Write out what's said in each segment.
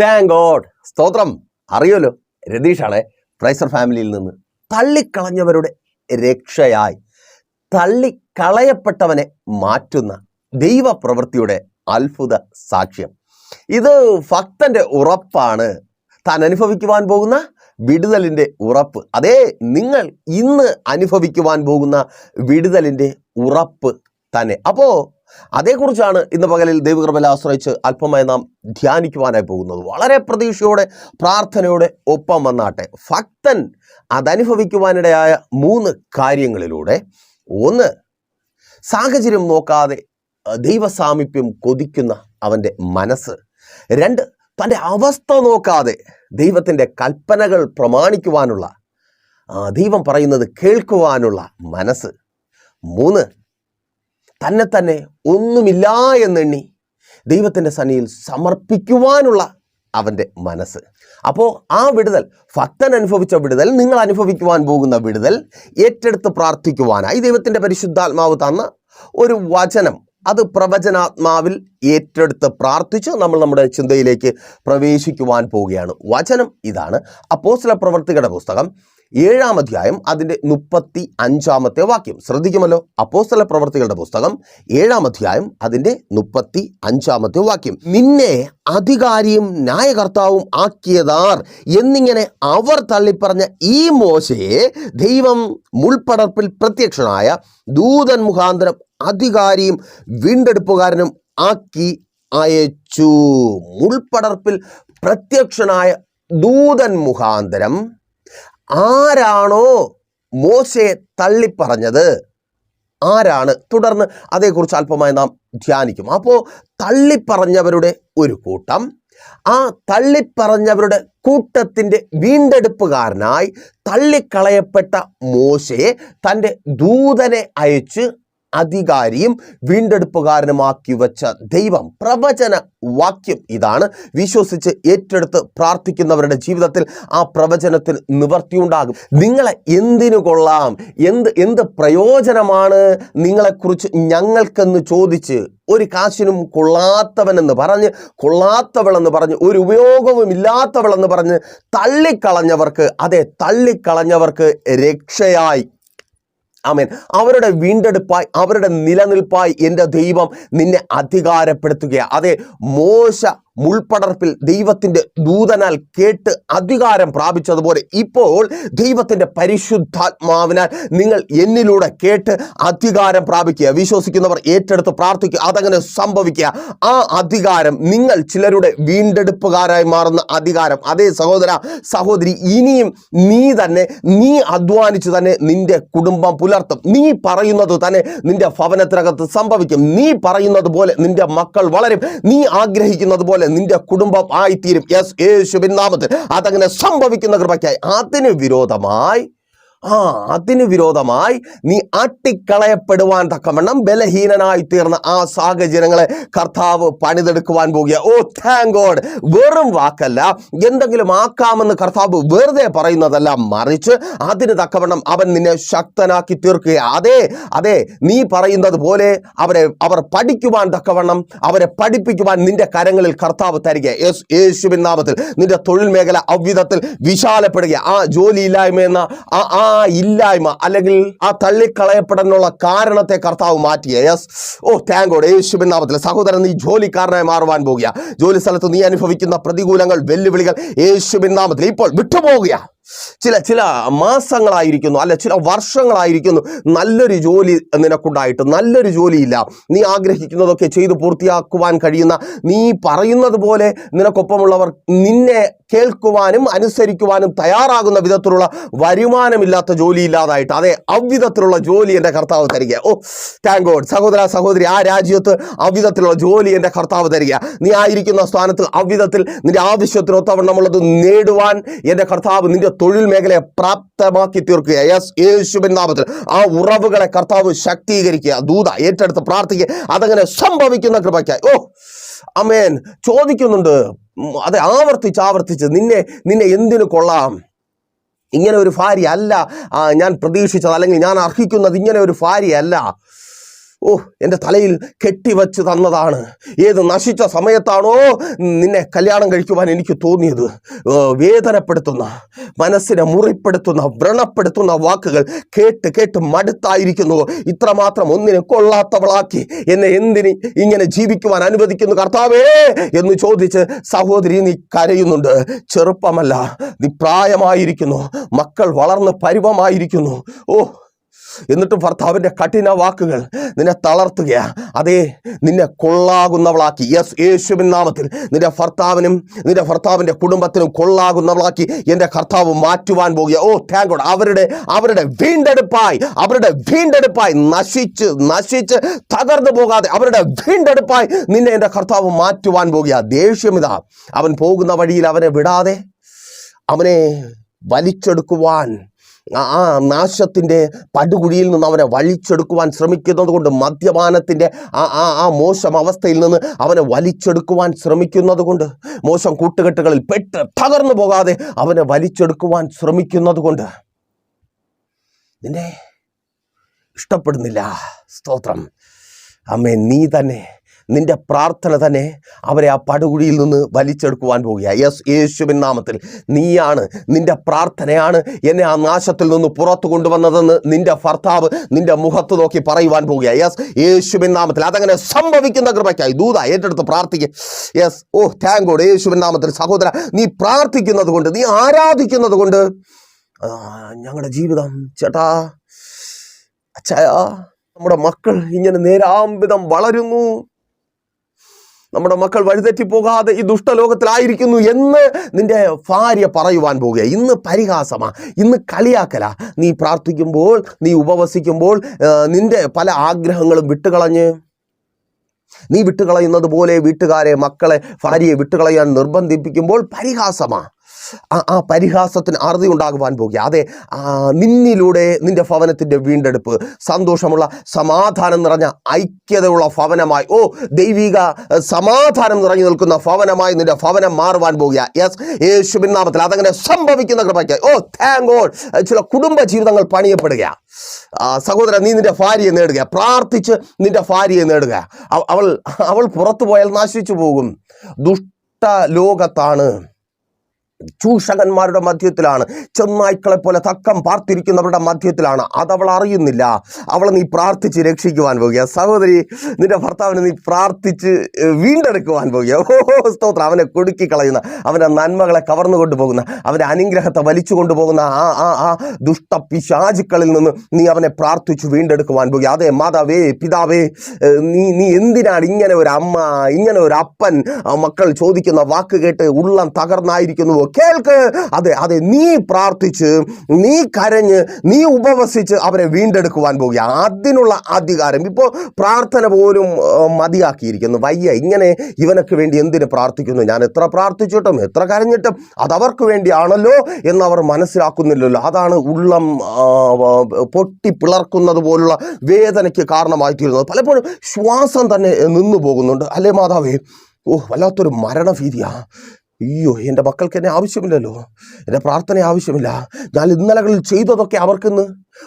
Thank God സ്തോത്രം. അറിയുമല്ലോ? രതീഷാണ് പ്രൈസർ ഫാമിലിയിൽ നിന്ന് തള്ളിക്കളഞ്ഞവരുടെ രക്ഷയായി. തള്ളിക്കളയപ്പെട്ടവനെ മാറ്റുന്ന ദൈവപ്രവൃത്തിയുടെ അത്ഭുത സാക്ഷ്യം. ഇത് ഭക്തന്റെ ഉറപ്പാണ്. താൻ അനുഭവിക്കുവാൻ പോകുന്ന വിടുതലിന്റെ ഉറപ്പ്. അതേ നിങ്ങൾ ഇന്ന് അനുഭവിക്കുവാൻ പോകുന്ന വിടുതലിന്റെ ഉറപ്പ് തന്നെ. അപ്പോൾ അതേക്കുറിച്ചാണ് ഇന്ന് പകലിൽ ദൈവകൃപയിൽ ആശ്രയിച്ച് അല്പമായി നാം ധ്യാനിക്കുവാനായി പോകുന്നത്. വളരെ പ്രതീക്ഷയോടെ പ്രാർത്ഥനയോടെ ഒപ്പം വന്നാട്ടെ. ഭക്തൻ അതനുഭവിക്കുവാനിടയായ മൂന്ന് കാര്യങ്ങളിലൂടെ. ഒന്ന് സാഹചര്യം നോക്കാതെ ദൈവസാമീപ്യം കൊതിക്കുന്ന അവന്റെ മനസ്സ്. രണ്ട് തന്റെ അവസ്ഥ നോക്കാതെ ദൈവത്തിന്റെ കൽപ്പനകൾ പ്രമാണിക്കുവാനുള്ള ദൈവം പറയുന്നത് കേൾക്കുവാനുള്ള മനസ്സ്. മൂന്ന് തന്നെ തന്നെ ഒന്നുമില്ല എന്നെണ്ണി ദൈവത്തിന്റെ സന്നിയിൽ സമർപ്പിക്കുവാനുള്ള അവന്റെ മനസ്സ്. അപ്പോൾ ആ വിടുതൽ ഭക്തൻ അനുഭവിച്ച വിടുതൽ നിങ്ങൾ അനുഭവിക്കുവാൻ പോകുന്ന വിടുതൽ ഏറ്റെടുത്ത് പ്രാർത്ഥിക്കുവാനായി ദൈവത്തിന്റെ പരിശുദ്ധാത്മാവ് തന്ന ഒരു വചനം അത് പ്രവചനാത്മാവിൽ ഏറ്റെടുത്ത് പ്രാർത്ഥിച്ച് നമ്മൾ നമ്മുടെ ചിന്തയിലേക്ക് പ്രവേശിക്കുവാൻ പോവുകയാണ്. വചനം ഇതാണ്. അപ്പോസ്ല പ്രവർത്തികളുടെ പുസ്തകം ഏഴാം അധ്യായം അതിന്റെ മുപ്പത്തി അഞ്ചാമത്തെ വാക്യം. ശ്രദ്ധിക്കുമല്ലോ? അപ്പോസ്തല പ്രവർത്തികളുടെ പുസ്തകം ഏഴാം അധ്യായം അതിന്റെ മുപ്പത്തി അഞ്ചാമത്തെ വാക്യം. നിന്നെ അധികാരിയും ന്യായകർത്താവും ആക്കിയതാർ എന്നിങ്ങനെ അവർ തള്ളിപ്പറഞ്ഞ ഈ മോശയെ ദൈവം മുൾപ്പടർപ്പിൽ പ്രത്യക്ഷനായ ദൂതൻ മുഖാന്തരം അധികാരിയും വീണ്ടെടുപ്പുകാരനും ആക്കി അയച്ചു. മുൾപ്പടർപ്പിൽ പ്രത്യക്ഷനായ ദൂതൻ മുഖാന്തരം ആരാണോ മോശയെ തള്ളിപ്പറഞ്ഞത്? ആരാണ്? തുടർന്ന് അതേക്കുറിച്ച് അല്പമായി നാം ധ്യാനിക്കും. അപ്പോൾ തള്ളിപ്പറഞ്ഞവരുടെ ഒരു കൂട്ടം ആ തള്ളിപ്പറഞ്ഞവരുടെ കൂട്ടത്തിന്റെ വീണ്ടെടുപ്പുകാരനായി തള്ളിക്കളയപ്പെട്ട മോശയെ തന്റെ ദൂതനെ അയച്ച് അധികാരിയും വീണ്ടെടുപ്പുകാരനുമാക്കി വെച്ച ദൈവം പ്രവചന വാക്യം ഇതാണ്. വിശ്വസിച്ച് ഏറ്റെടുത്ത് പ്രാർത്ഥിക്കുന്നവരുടെ ജീവിതത്തിൽ ആ പ്രവചനത്തിന് നിവർത്തിയുണ്ടാകും. നിങ്ങളെ എന്തിനു കൊള്ളാം? എന്ത് എന്ത് പ്രയോജനമാണ് നിങ്ങളെക്കുറിച്ച് ഞങ്ങൾക്കെന്ന് ചോദിച്ച് ഒരു കാശിനും കൊള്ളാത്തവനെന്ന് പറഞ്ഞ് കൊള്ളാത്തവളെന്ന് പറഞ്ഞ് ഒരു ഉപയോഗവും ഇല്ലാത്തവളെന്ന് പറഞ്ഞ് തള്ളിക്കളഞ്ഞവർക്ക് അതെ തള്ളിക്കളഞ്ഞവർക്ക് രക്ഷയായി. ആമേൻ. അവരുടെ വീണ്ടെടുപ്പായി അവരുടെ നിലനിൽപ്പായി എന്റെ ദൈവം നിന്നെ അധികാരപ്പെടുത്തുകയാണ് അതെ മോശ മുൾപ്പടർപ്പിൽ ദൈവത്തിന്റെ ദൂതനാൽ കേട്ട് അധികാരം പ്രാപിച്ചതുപോലെ ഇപ്പോൾ ദൈവത്തിന്റെ പരിശുദ്ധാത്മാവിനാൽ നിങ്ങൾ എന്നിലൂടെ കേട്ട് അധികാരം പ്രാപിക്കുക. വിശ്വസിക്കുന്നവർ ഏറ്റെടുത്ത് പ്രാർത്ഥിക്കുക. അതങ്ങനെ സംഭവിക്കുക. ആ അധികാരം നിങ്ങൾ ചിലരുടെ വീണ്ടെടുപ്പുകാരായി മാറുന്ന അധികാരം. അതേ സഹോദര സഹോദരി ഇനിയും നീ തന്നെ നീ അധ്വാനിച്ച് തന്നെ നിന്റെ കുടുംബം പുലർത്തും. നീ പറയുന്നത് തന്നെ നിന്റെ ഭവനത്തിനകത്ത് സംഭവിക്കും. നീ പറയുന്നത് പോലെ നിന്റെ മക്കൾ വളരും. നീ ആഗ്രഹിക്കുന്നത് പോലെ നിന്റെ കുടുംബം ആയിത്തീരും. യേശുവിൻ നാമത്തിൽ. അതങ്ങനെ സംഭവിക്കുന്ന കൃപയ്ക്കായി. അതിന് വിരോധമായി ആ അതിന് വിരോധമായി നീ അട്ടിക്കളയപ്പെടുവാൻ തക്കവണ്ണം ബലഹീനനായി തീർന്ന ആ സാഹചര്യങ്ങളെ കർത്താവ് പണിതെടുക്കുവാൻ പോകുക. ഓ താങ്ക് ഗോഡ് വെറും വാക്കല്ല. എന്തെങ്കിലും ആക്കാമെന്ന് കർത്താവ് വെറുതെ പറയുന്നതല്ല മറിച്ച് അതിന് തക്കവണ്ണം അവൻ നിന്നെ ശക്തനാക്കി തീർക്കുക അതെ അതെ നീ പറയുന്നത് പോലെ അവരെ അവർ പഠിക്കുവാൻ തക്കവണ്ണം അവരെ പഠിപ്പിക്കുവാൻ നിന്റെ കരങ്ങളിൽ കർത്താവ് തരിക. യേശു യേശുവിൻ നാമത്തിൽ നിന്റെ തൊഴിൽ മേഖല അவ்விധത്തിൽ വിശാലപ്പെടുക. ആ ജോലിയില്ലായ്മ എന്ന ആ ഇല്ലായ്മ അല്ലെങ്കിൽ ആ തള്ളിക്കളയപ്പെടാനുള്ള കാരണത്തെ കർത്താവ് മാറ്റിയ. യെസ് ഓ താങ്ക് ഗോഡ് യേശുവിൻ നാമത്തിൽ സഹോദരൻ നീ ജോലിക്കാരനായി മാറുവാൻ പോകുക. ജോലി സ്ഥലത്ത് നീ അനുഭവിക്കുന്ന പ്രതികൂലങ്ങൾ വെല്ലുവിളികൾ യേശുവിൻ നാമത്തിൽ ഇപ്പോൾ വിട്ടുപോകുക. ചില ചില മാസങ്ങളായിരിക്കുന്നു അല്ല ചില വർഷങ്ങളായിരിക്കുന്നു നല്ലൊരു ജോലി നിനക്കുണ്ടായിട്ട് നല്ലൊരു ജോലിയില്ല. നീ ആഗ്രഹിക്കുന്നതൊക്കെ ചെയ്തു പൂർത്തിയാക്കുവാൻ കഴിയുന്ന നീ പറയുന്നത് പോലെ നിനക്കൊപ്പമുള്ളവർ നിന്നെ കേൾക്കുവാനും അനുസരിക്കുവാനും തയ്യാറാകുന്ന വിധത്തിലുള്ള വരുമാനമില്ലാത്ത ജോലി ഇല്ലാതായിട്ട് അതെ അവിധത്തിലുള്ള ജോലി എന്റെ കർത്താവ് തരിക. ഓ താങ്ക് ഗോഡ് സഹോദര സഹോദരി ആ രാജ്യത്ത് അവിധത്തിലുള്ള ജോലി എന്റെ കർത്താവ് തരിക. നീ ആയിരിക്കുന്ന സ്ഥാനത്ത് അവിധത്തിൽ നിന്റെ ആവശ്യത്തിനൊത്തവണ്ണമുള്ളത് നേടുവാൻ എന്റെ കർത്താവ് നിന്റെ തൊഴിൽ മേഖലയെ പ്രാപ്തമാക്കി തീർക്കുക യെസ് നാമത്തിൽ ആ ഉറവുകളെ കർത്താവ് ശക്തീകരിക്കുക. ദൂത ഏറ്റെടുത്ത് പ്രാർത്ഥിക്കുക. അതങ്ങനെ സംഭവിക്കുന്ന കൃപയ്ക്കായി. ഓ അമേൻ. ചോദിക്കുന്നുണ്ട്. അതെ ആവർത്തിച്ച് ആവർത്തിച്ച് നിന്നെ നിന്നെ എന്തിനു കൊള്ളാം? ഇങ്ങനെ ഒരു ഭാര്യ അല്ല. ഞാൻ പ്രതീക്ഷിച്ചത് അല്ലെങ്കിൽ ഞാൻ അർഹിക്കുന്നത് ഇങ്ങനെ ഒരു ഭാര്യ അല്ല. ഓ എന്റെ തലയിൽ കെട്ടിവച്ച് തന്നതാണ്. ഏത് നശിച്ച സമയത്താണോ നിന്നെ കല്യാണം കഴിക്കുവാൻ എനിക്ക് തോന്നിയത്. വേദനപ്പെടുത്തുന്ന മനസ്സിനെ മുറിപ്പെടുത്തുന്ന വ്രണപ്പെടുത്തുന്ന വാക്കുകൾ കേട്ട് കേട്ട് മടുത്തായിരിക്കുന്നു. ഇത്രമാത്രം ഒന്നിനെ കൊള്ളാത്തവളാക്കി എന്നെ എന്തിന് ഇങ്ങനെ ജീവിക്കുവാൻ അനുവദിക്കുന്നു കർത്താവേ എന്ന് ചോദിച്ച് സഹോദരി നീ കരയുന്നുണ്ട്. ചെറുപ്പമല്ല നീ പ്രായമായിരിക്കുന്നു. മക്കൾ വളർന്ന് പരിവമായിരിക്കുന്നു. ഓ എന്നിട്ട് ഭർത്താവിന്റെ കഠിന വാക്കുകൾ നിന്നെ തളർത്തുകയാ. അതേ നിന്നെ കൊള്ളാകുന്നവളാക്കി. യെസ് യേശുവിൻ നാമത്തിൽ നിന്റെ ഭർത്താവിനും നിന്റെ ഭർത്താവിന്റെ കുടുംബത്തിനും കൊള്ളാകുന്നവളാക്കി എന്റെ കർത്താവ് മാറ്റുവാൻ പോകുക ഓ താങ്ക് ഗോഡ് അവരുടെ അവരുടെ വീണ്ടെടുപ്പായി അവരുടെ വീണ്ടെടുപ്പായി നശിച്ച് നശിച്ച് തകർന്നു പോകാതെ അവരുടെ വീണ്ടെടുപ്പായി നിന്നെ എന്റെ കർത്താവ് മാറ്റുവാൻ പോകുക ദേഷ്യമിതാ അവൻ പോകുന്ന വഴിയിൽ അവനെ വിടാതെ അവനെ വലിച്ചെടുക്കുവാൻ ആ നാശത്തിന്റെ പടുകുഴിയിൽ നിന്ന് അവനെ വലിച്ചെടുക്കുവാൻ ശ്രമിക്കുന്നത് കൊണ്ട് മദ്യപാനത്തിന്റെ ആ ആ ആ മോശം അവസ്ഥയിൽ നിന്ന് അവനെ വലിച്ചെടുക്കുവാൻ ശ്രമിക്കുന്നത് കൊണ്ട് മോശം കൂട്ടുകെട്ടുകളിൽ പെട്ട് തകർന്നു പോകാതെ അവനെ വലിച്ചെടുക്കുവാൻ ശ്രമിക്കുന്നത് കൊണ്ട് നിന്നെ ഇഷ്ടപ്പെടുന്നില്ല. സ്തോത്രം. അമ്മേ നീ തന്നെ നിന്റെ പ്രാർത്ഥന തന്നെ അവരെ ആ പടുകുഴിയിൽ നിന്ന് വലിച്ചെടുക്കുവാൻ പോകുക യെസ് യേശുവിൻ നാമത്തിൽ നീയാണ് നിന്റെ പ്രാർത്ഥനയാണ് എന്നെ ആ നാശത്തിൽ നിന്ന് പുറത്തു കൊണ്ടുവന്നതെന്ന് നിന്റെ ഭർത്താവ് നിന്റെ മുഖത്ത് നോക്കി പറയുവാൻ പോകുക യെസ് യേശുവിൻ നാമത്തിൽ അതങ്ങനെ സംഭവിക്കുന്ന കൃപയ്ക്കായി ദൂത ഏറ്റെടുത്ത് പ്രാർത്ഥിക്കുക യെസ് ഓ താങ്ക് ഗോഡ് യേശുവിൻ നാമത്തിൽ സഹോദര നീ പ്രാർത്ഥിക്കുന്നത് കൊണ്ട് നീ ആരാധിക്കുന്നത് കൊണ്ട് ഞങ്ങളുടെ ജീവിതം ചേട്ടാ അച്ഛായ നമ്മുടെ മക്കൾ ഇങ്ങനെ നേരാംവിധം വളരുന്നു. നമ്മുടെ മക്കൾ വഴിതെറ്റി പോകാതെ ഈ ദുഷ്ടലോകത്തിലായിരിക്കുന്നു എന്ന് നിന്റെ ഭാര്യ പറയുവാൻ പോകുക ഇന്ന് പരിഹാസമാ. ഇന്ന് കളിയാക്കല. നീ പ്രാർത്ഥിക്കുമ്പോൾ നീ ഉപവസിക്കുമ്പോൾ നിന്റെ പല ആഗ്രഹങ്ങളും വിട്ടുകളഞ്ഞ് നീ വിട്ടുകളയുന്നത് പോലെ വീട്ടുകാരെ മക്കളെ ഭാര്യയെ വിട്ടുകളയാൻ നിർബന്ധിപ്പിക്കുമ്പോൾ പരിഹാസമാ. ആ പരിഹാസത്തിന് അറുതി ഉണ്ടാകുവാൻ പോകുക. അതെ നിന്നിലൂടെ നിന്റെ ഭവനത്തിന്റെ വീണ്ടെടുപ്പ് സന്തോഷമുള്ള സമാധാനം നിറഞ്ഞ ഐക്യതയുള്ള ഭവനമായി ഓ ദൈവിക സമാധാനം നിറഞ്ഞു നിൽക്കുന്ന ഭവനമായി നിന്റെ ഭവനം മാറുവാൻ പോകുക. യെസ് യേശുവിൻ നാമത്തിൽ അതങ്ങനെ സംഭവിക്കുന്ന കൃപയ്ക്ക് ഓ താങ്ക് ഗോഡ് ചില കുടുംബ ജീവിതങ്ങൾ പണിയപ്പെടുക. സഹോദരൻ നീ നിന്റെ ഭാര്യയെ നേടുക. പ്രാർത്ഥിച്ച് നിന്റെ ഭാര്യയെ നേടുക. അവൾ അവൾ പുറത്തു പോയാൽ നശിച്ചു പോകും. ദുഷ്ട ലോകത്താണ് ചൂഷകന്മാരുടെ മധ്യത്തിലാണ്. ചെന്നായ്ക്കളെ പോലെ തക്കം പാർത്തിരിക്കുന്നവരുടെ മധ്യത്തിലാണ്. അതവൾ അറിയുന്നില്ല. അവളെ നീ പ്രാർത്ഥിച്ച് രക്ഷിക്കുവാൻ പോകുക. സഹോദരി നിന്റെ ഭർത്താവിനെ നീ പ്രാർത്ഥിച്ച് വീണ്ടെടുക്കുവാൻ പോകുക. ഓ സ്തോത്രം. അവനെ കൊടുക്കി കളയുന്ന അവന്റെ നന്മകളെ കവർന്നു കൊണ്ടുപോകുന്ന അവന്റെ അനുഗ്രഹത്തെ വലിച്ചു കൊണ്ടുപോകുന്ന ആ ആ ആ ദുഷ്ട പിശാചുക്കളിൽ നിന്ന് നീ അവനെ പ്രാർത്ഥിച്ച് വീണ്ടെടുക്കുവാൻ പോകുക. അതെ മാതാവേ പിതാവേ നീ നീ എന്തിനാണ് ഇങ്ങനെ ഒരു അമ്മ ഇങ്ങനെ ഒരു അപ്പൻ മക്കൾ ചോദിക്കുന്ന വാക്ക് കേട്ട് ഉള്ളം തകർന്നായിരിക്കുന്നുവോ? കേൾക്ക്. അതെ അതെ നീ പ്രാർത്ഥിച്ച് നീ കരഞ്ഞ് നീ ഉപവസിച്ച് അവരെ വീണ്ടെടുക്കുവാൻ പോകുക അതിനുള്ള അധികാരം ഇപ്പോൾ പ്രാർത്ഥന പോലും മതിയാക്കിയിരിക്കുന്നു. വയ്യ ഇങ്ങനെ ഇവനൊക്കെ വേണ്ടി എന്തിന് പ്രാർത്ഥിക്കുന്നു? ഞാൻ എത്ര പ്രാർത്ഥിച്ചിട്ടും എത്ര കരഞ്ഞിട്ടും അതവർക്ക് വേണ്ടിയാണല്ലോ എന്നവർ മനസ്സിലാക്കുന്നില്ലല്ലോ. അതാണ് ഉള്ളം പൊട്ടി പിളർക്കുന്നത് പോലുള്ള വേദനയ്ക്ക് കാരണമായി തീരുന്നത് പലപ്പോഴും ശ്വാസം തന്നെ നിന്നു പോകുന്നുണ്ട് അല്ലേ മാതാവേ? ഓ വല്ലാത്തൊരു മരണഭീതിയാ. അയ്യോ എന്റെ മക്കൾക്ക് എന്നെ ആവശ്യമില്ലല്ലോ. എന്റെ പ്രാർത്ഥന ആവശ്യമില്ല. ഞാൻ ഇന്നലകളിൽ ചെയ്തതൊക്കെ അവർക്കിന്ന്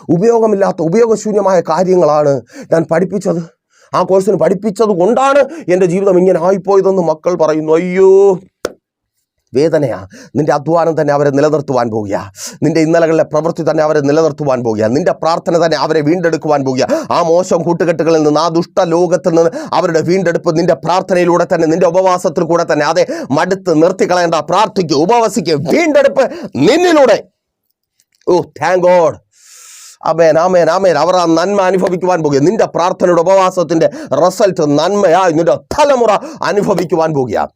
ഉപയോഗമില്ലാത്ത ഉപയോഗശൂന്യമായ കാര്യങ്ങളാണ് ഞാൻ പഠിപ്പിച്ചത്. ആ കോഴ്സിന് പഠിപ്പിച്ചത് കൊണ്ടാണ് എന്റെ ജീവിതം ഇങ്ങനെ ആയിപ്പോയതെന്ന് മക്കൾ പറയുന്നു. അയ്യോ വേദനയാ. നിന്റെ അധ്വാനം തന്നെ അവരെ നിലനിർത്തുവാൻ പോകുക. നിന്റെ ഇന്നലകളിലെ പ്രവൃത്തി തന്നെ അവരെ നിലനിർത്തുവാൻ പോകുക. നിന്റെ പ്രാർത്ഥന തന്നെ അവരെ വീണ്ടെടുക്കുവാൻ പോകുക. ആ മോശം കൂട്ടുകെട്ടുകളിൽ നിന്ന് ആ ദുഷ്ട ലോകത്തിൽ നിന്ന് അവരുടെ വീണ്ടെടുപ്പ് നിന്റെ പ്രാർത്ഥനയിലൂടെ തന്നെ നിന്റെ ഉപവാസത്തിൽ കൂടെ തന്നെ അതെ മടുത്ത് നിർത്തിക്കളയേണ്ട പ്രാർത്ഥിക്കുക ഉപവസിക്കുക വീണ്ടെടുപ്പ് നിന്നിലൂടെ. ഓ താങ്ക് ഗോഡ് അമേൻ ആമേൻ ആമേൻ. അവർ ആ നന്മ അനുഭവിക്കുവാൻ പോകുക. നിന്റെ പ്രാർത്ഥനയുടെ ഉപവാസത്തിന്റെ റിസൾട്ട് നന്മയായി നിന്റെ തലമുറ അനുഭവിക്കുവാൻ പോകുക.